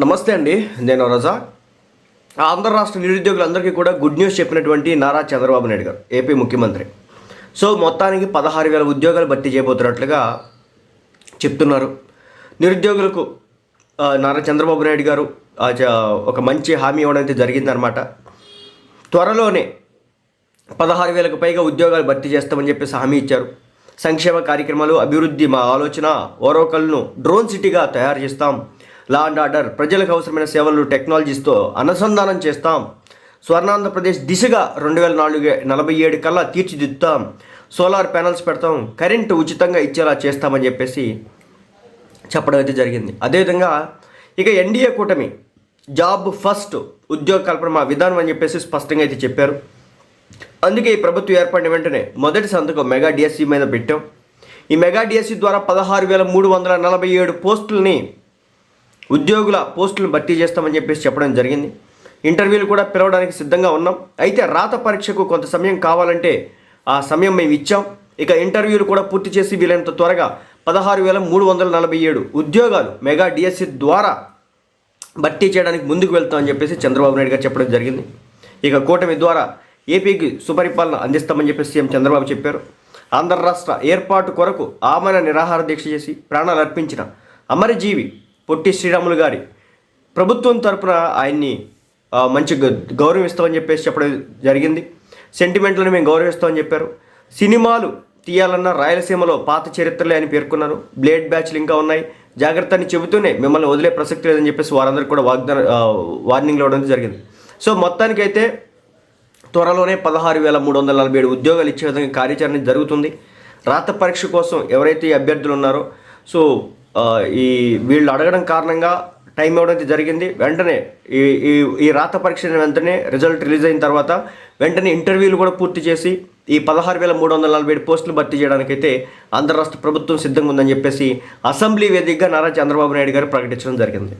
నమస్తే అండి నేను రజా. ఆంధ్ర రాష్ట్ర నిరుద్యోగులందరికీ కూడా గుడ్ న్యూస్ చెప్పినటువంటి నారా చంద్రబాబు నాయుడు గారు ఏపీ ముఖ్యమంత్రి. సో మొత్తానికి పదహారు వేల ఉద్యోగాలు భర్తీ చేయబోతున్నట్లుగా చెప్తున్నారు. నిరుద్యోగులకు నారా చంద్రబాబు నాయుడు గారు ఆ, చ- ఒక మంచి హామీ ఇవ్వడం అయితే జరిగిందనమాట త్వరలోనే పదహారు వేలకు పైగా ఉద్యోగాలు భర్తీ చేస్తామని చెప్పేసి హామీ ఇచ్చారు. సంక్షేమ కార్యక్రమాలు అభివృద్ధి మా ఆలోచన ఓరోకల్ను డ్రోన్ సిటీగా తయారు చేస్తాం. లా అండ్ ఆర్డర్ ప్రజలకు అవసరమైన సేవలు టెక్నాలజీస్తో అనుసంధానం చేస్తాం. స్వర్ణాంధ్రప్రదేశ్ దిశగా రెండు వేల నాలుగు నలభై ఏడు కల్లా తీర్చిదిద్దుతాం. సోలార్ ప్యానల్స్ పెడతాం. కరెంటు ఉచితంగా ఇచ్చేలా చేస్తామని చెప్పేసి చెప్పడం అయితే జరిగింది. అదేవిధంగా ఇక ఎన్డీఏ కూటమి జాబ్ ఫస్ట్ ఉద్యోగ కల్పన మా విధానం అని చెప్పేసి స్పష్టంగా అయితే చెప్పారు. అందుకే ఈ ప్రభుత్వం ఏర్పడిన వెంటనే మొదటి సంతకం మెగా డిఎస్సి మీద పెట్టాం. ఈ మెగా డిఎస్సి ద్వారా పదహారు వేల మూడు వందల నలభై ఏడు పోస్టులని ఉద్యోగుల పోస్టులను భర్తీ చేస్తామని చెప్పేసి చెప్పడం జరిగింది. ఇంటర్వ్యూలు కూడా పిలవడానికి సిద్ధంగా ఉన్నాం. అయితే రాత పరీక్షకు కొంత సమయం కావాలంటే ఆ సమయం మేము ఇచ్చాం. ఇక ఇంటర్వ్యూలు కూడా పూర్తి చేసి వీలైనంత త్వరగా పదహారు వేల మూడు వందల నలభై ఏడు ఉద్యోగాలు మెగా డిఎస్సి ద్వారా భర్తీ చేయడానికి ముందుకు వెళ్తామని చెప్పేసి చంద్రబాబు నాయుడు గారు చెప్పడం జరిగింది. ఇక కూటమి ద్వారా ఏపీకి సుపరిపాలన అందిస్తామని చెప్పేసి సీఎం చంద్రబాబు చెప్పారు. ఆంధ్ర రాష్ట్ర ఏర్పాటు కొరకు ఆమరణ నిరాహార దీక్ష చేసి ప్రాణాలు అర్పించిన అమరజీవి పొట్టి శ్రీరాములు గారి ప్రభుత్వం తరపున ఆయన్ని మంచి గౌరవిస్తామని చెప్పేసి చెప్పడం జరిగింది. సెంటిమెంట్లను మేము గౌరవిస్తామని చెప్పారు. సినిమాలు తీయాలన్న రాయలసీమలో పాత చరిత్రలే అని పేర్కొన్నారు. బ్లేడ్ బ్యాచ్లు ఇంకా ఉన్నాయి. జాగ్రత్త అని చెబుతూనే మిమ్మల్ని వదిలే ప్రసక్తి లేదని చెప్పేసి వారందరికీ కూడా వాగ్దాన వార్నింగ్లు ఇవ్వడం జరిగింది. సో మొత్తానికైతే త్వరలోనే పదహారు వేల మూడు వందల నలభై ఏడు ఉద్యోగాలు ఇచ్చే విధంగా కార్యాచరణ జరుగుతుంది. రాత పరీక్ష కోసం ఎవరైతే అభ్యర్థులు ఉన్నారో సో ఈ వీళ్ళు అడగడం కారణంగా టైం ఇవ్వడం జరిగింది. వెంటనే ఈ ఈ ఈ రాత పరీక్ష వెంటనే రిజల్ట్ రిలీజ్ అయిన తర్వాత వెంటనే ఇంటర్వ్యూలు కూడా పూర్తి చేసి ఈ పదహారు వేల మూడు వందల నలభై ఏడు పోస్టులు భర్తీ చేయడానికైతే ఆంధ్ర రాష్ట్ర ప్రభుత్వం సిద్ధంగా ఉందని చెప్పేసి అసెంబ్లీ వేదికగా నారా చంద్రబాబు నాయుడు గారు ప్రకటించడం జరిగింది.